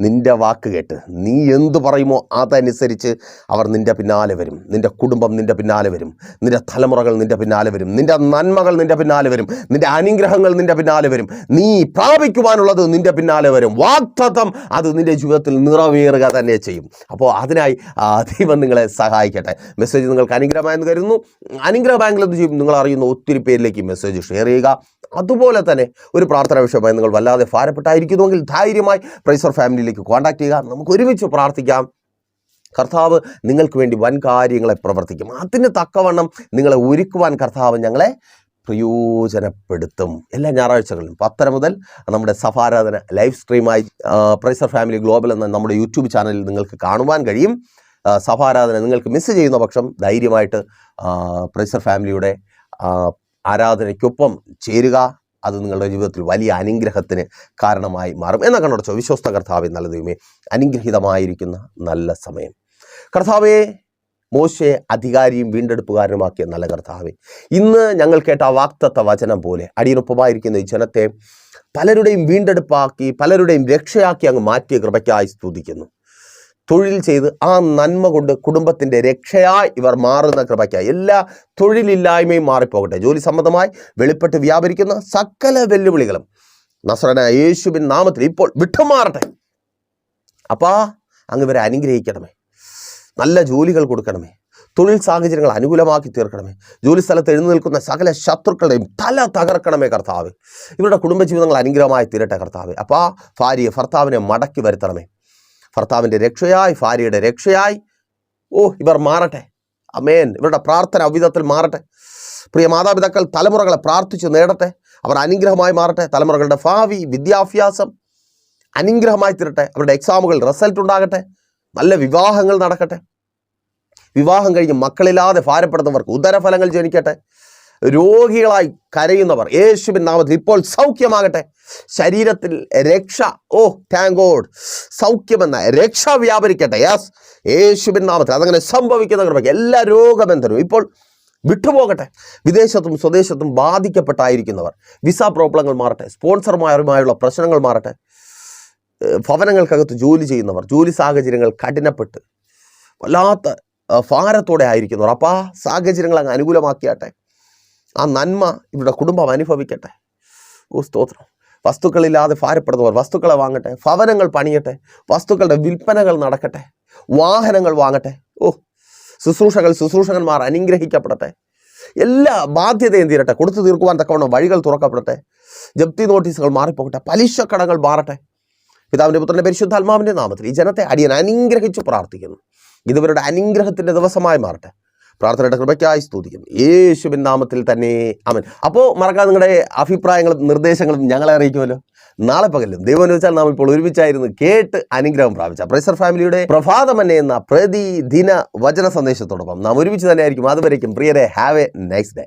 നിന്റെ വാക്ക് കേട്ട് നീ എന്ത് പറയുമോ അതനുസരിച്ച് അവർ നിന്റെ പിന്നാലെ വരും. നിന്റെ കുടുംബം നിന്റെ പിന്നാലെ വരും. നിന്റെ തലമുറകൾ നിന്റെ പിന്നാലെ വരും. നിന്റെ നന്മകൾ നിന്റെ പിന്നാലെ വരും. നിന്റെ അനുഗ്രഹങ്ങൾ നിന്റെ പിന്നാലെ വരും. നീ പ്രാപിക്കുവാനുള്ളത് നിന്റെ പിന്നാലെ വരും. വാക്തത്വം അത് നിന്റെ ജീവിതത്തിൽ നിറവേറുക തന്നെ ചെയ്യും. അപ്പോൾ അതിനായി ദൈവം നിങ്ങളെ സഹായിക്കട്ടെ. മെസ്സേജ് നിങ്ങൾക്ക് അനുഗ്രഹമായെന്ന് കരുതുന്നു. അനുഗ്രഹ ബാങ്കിൽ എന്ത് ചെയ്യും നിങ്ങൾ അറിയുന്ന ഒത്തിരി പേരിലേക്ക് മെസ്സേജ് ഷെയർ ചെയ്യുക. അതുപോലെ തന്നെ ഒരു പ്രാർത്ഥന വിഷയമായി നിങ്ങൾ വല്ലാതെ ഭാരപ്പെട്ടായിരിക്കുന്നുവെങ്കിൽ ധൈര്യമായി പ്രൈസർ ഫാമിലിയിലേക്ക് കോൺടാക്ട് ചെയ്യുക. നമുക്ക് ഒരുമിച്ച് പ്രാർത്ഥിക്കാം. കർത്താവ് നിങ്ങൾക്ക് വേണ്ടി വൻ കാര്യങ്ങളെ പ്രവർത്തിക്കും. അതിന് തക്കവണ്ണം നിങ്ങളെ ഒരുക്കുവാൻ കർത്താവ് ഞങ്ങളെ പ്രയോജനപ്പെടുത്തും. എല്ലാ ഞായറാഴ്ചകളിലും പത്തര മുതൽ നമ്മുടെ സഫാരാധന ലൈവ് സ്ട്രീമായി പ്രൈസർ ഫാമിലി ഗ്ലോബൽ എന്ന നമ്മുടെ യൂട്യൂബ് ചാനലിൽ നിങ്ങൾക്ക് കാണുവാൻ കഴിയും. സഭാരാധന നിങ്ങൾക്ക് മിസ് ചെയ്യുന്ന പക്ഷം ധൈര്യമായിട്ട് പ്രൈസർ ഫാമിലിയുടെ ആരാധനയ്ക്കൊപ്പം ചേരുക. അത് നിങ്ങളുടെ ജീവിതത്തിൽ വലിയ അനുഗ്രഹത്തിന് കാരണമായി മാറും. എന്നാ കണ്ടോ വിശ്വസ്ത കർത്താവെ നല്ല ദൈവമേ അനുഗ്രഹീതമായിരിക്കുന്ന നല്ല സമയം. കർത്താവെ മോശയെ അധികാരിയും വീണ്ടെടുപ്പുകാരനുമാക്കിയ നല്ല കർത്താവെ ഇന്ന് ഞങ്ങൾ കേട്ട വാക്തത്വ വചനം പോലെ അടിയൊപ്പമായിരിക്കുന്ന ഈ ജനത്തെ പലരുടെയും വീണ്ടെടുപ്പാക്കി പലരുടെയും രക്ഷയാക്കി അങ്ങ് മാറ്റിയ കൃപയ്ക്കായി സ്തുതിക്കുന്നു. തൊഴിൽ ചെയ്ത് ആ നന്മ കൊണ്ട് കുടുംബത്തിന്റെ രക്ഷയായി ഇവർ മാറുന്ന കൃപയ്ക്കായി. എല്ലാ തൊഴിലില്ലായ്മയും മാറിപ്പോകട്ടെ. ജോലി സംബന്ധമായി വെളിപ്പെട്ട് വ്യാപരിക്കുന്ന സകല വെല്ലുവിളികളും നസറന യേശുവിൻ നാമത്തിൽ ഇപ്പോൾ വിട്ടുമാറട്ടെ. അപ്പാ അങ്ങ് ഇവരെ അനുഗ്രഹിക്കണമേ. നല്ല ജോലികൾ കൊടുക്കണമേ. തൊഴിൽ സാഹചര്യങ്ങൾ അനുകൂലമാക്കി തീർക്കണമേ. ജോലി സ്ഥലത്ത് എഴുന്നേൽക്കുന്ന സകല ശത്രുക്കളുടെയും തല തകർക്കണമേ കർത്താവ്. ഇവരുടെ കുടുംബജീവിതങ്ങൾ അനുഗ്രഹമായി തീരട്ടെ കർത്താവ്. അപ്പാ ഭാര്യയെ ഭർത്താവിനെ മടക്കി വരുത്തണമേ. ഭർത്താവിന്റെ രക്ഷയായി ഭാര്യയുടെ രക്ഷയായി. ഓ ഇവർ മാറട്ടെ. അമേൻ ഇവരുടെ പ്രാർത്ഥന അവിധത്തിൽ മാറട്ടെ. പ്രിയ മാതാപിതാക്കൾ തലമുറകളെ പ്രാർത്ഥിച്ച് നേടട്ടെ. അവർ അനുഗ്രഹമായി മാറട്ടെ. തലമുറകളുടെ ഭാവി വിദ്യാഭ്യാസം അനുഗ്രഹമായി തീരട്ടെ. അവരുടെ എക്സാമുകൾ റിസൾട്ട് ഉണ്ടാകട്ടെ. നല്ല വിവാഹങ്ങൾ നടക്കട്ടെ. വിവാഹം കഴിഞ്ഞ് മക്കളില്ലാതെ ഭാരപ്പെടുന്നവർക്ക് ഉദരഫലങ്ങൾ ജനിക്കട്ടെ. രോഗികളായി കരയുന്നവർ. യേശുവിൻ നാമത്തിൽ ഇപ്പോൾ സൗഖ്യമാകട്ടെ. ശരീരത്തിൽ രക്ഷ. ഓ താങ്ക് ഗോഡ് സൗഖ്യമെന്ന രക്ഷ വ്യാപരിക്കട്ടെ. യാസ് യേശുവിൻ നാമത്തിൽ അതങ്ങനെ സംഭവിക്കുന്ന കൃപയ്ക്ക് എല്ലാ രോഗബന്ധനവും ഇപ്പോൾ വിട്ടുപോകട്ടെ. വിദേശത്തും സ്വദേശത്തും ബാധിക്കപ്പെട്ടായിരിക്കുന്നവർ. വിസ പ്രോബ്ലങ്ങൾ മാറട്ടെ. സ്പോൺസർമാരുമായുള്ള പ്രശ്നങ്ങൾ മാറട്ടെ. ഭവനങ്ങൾക്കകത്ത് ജോലി ചെയ്യുന്നവർ ജോലി സാഹചര്യങ്ങൾ കഠിനപ്പെട്ട് വല്ലാത്ത ഭാരത്തോടെ ആയിരിക്കുന്നവർ. അപ്പോൾ ആ സാഹചര്യങ്ങൾ അങ്ങ് അനുകൂലമാക്കിയാട്ടെ. ആ നന്മ ഇവരുടെ കുടുംബം അനുഭവിക്കട്ടെ. ഓ സ്തോത്രം. വസ്തുക്കളില്ലാതെ ഭാരപ്പെടുന്നവർ വസ്തുക്കളെ വാങ്ങട്ടെ. ഭവനങ്ങൾ പണിയട്ടെ. വസ്തുക്കളുടെ വിൽപ്പനകൾ നടക്കട്ടെ. വാഹനങ്ങൾ വാങ്ങട്ടെ. ഓ ശുശ്രൂഷകൾ ശുശ്രൂഷകന്മാർ അനുഗ്രഹിക്കപ്പെടട്ടെ. എല്ലാ ബാധ്യതയും തീരട്ടെ. കൊടുത്തു തീർക്കുവാൻ തക്കവണ്ണം വഴികൾ തുറക്കപ്പെടട്ടെ. ജപ്തി നോട്ടീസുകൾ മാറിപ്പോകട്ടെ. പലിശ കടങ്ങൾ മാറട്ടെ. പിതാവിന്റെ പുത്രന്റെ പരിശുദ്ധാത്മാവിന്റെ നാമത്തിൽ ഈ ജനത്തെ അടിയൻ അനുഗ്രഹിച്ചു പ്രാർത്ഥിക്കുന്നു. ഇതുവരുടെ അനുഗ്രഹത്തിന്റെ ദിവസമായി മാറട്ടെ. പ്രാർത്ഥനയുടെ കൃപയ്ക്കായി സ്തുതിക്കുന്നു. യേശുവിൻ നാമത്തിൽ തന്നെ അമൻ അപ്പോൾ മറക്കാതെ നിങ്ങളുടെ അഭിപ്രായങ്ങളും നിർദ്ദേശങ്ങളും ഞങ്ങളെ അറിയിക്കുമല്ലോ. നാളെ പകലും ദൈവം അനുവദിച്ചാൽ നാം ഇപ്പോൾ ഒരുമിച്ചായിരുന്നു കേട്ട് അനുഗ്രഹം പ്രാപിച്ച. പ്രൈസർ ഫാമിലിയുടെ പ്രഭാതമന്നെ എന്ന പ്രതിദിന വചന സന്ദേശത്തോടൊപ്പം നാം ഒരുമിച്ച് തന്നെ ആയിരിക്കും. അതുവരേക്കും പ്രിയരെ ഹാവ് എ നൈസ് ഡേ.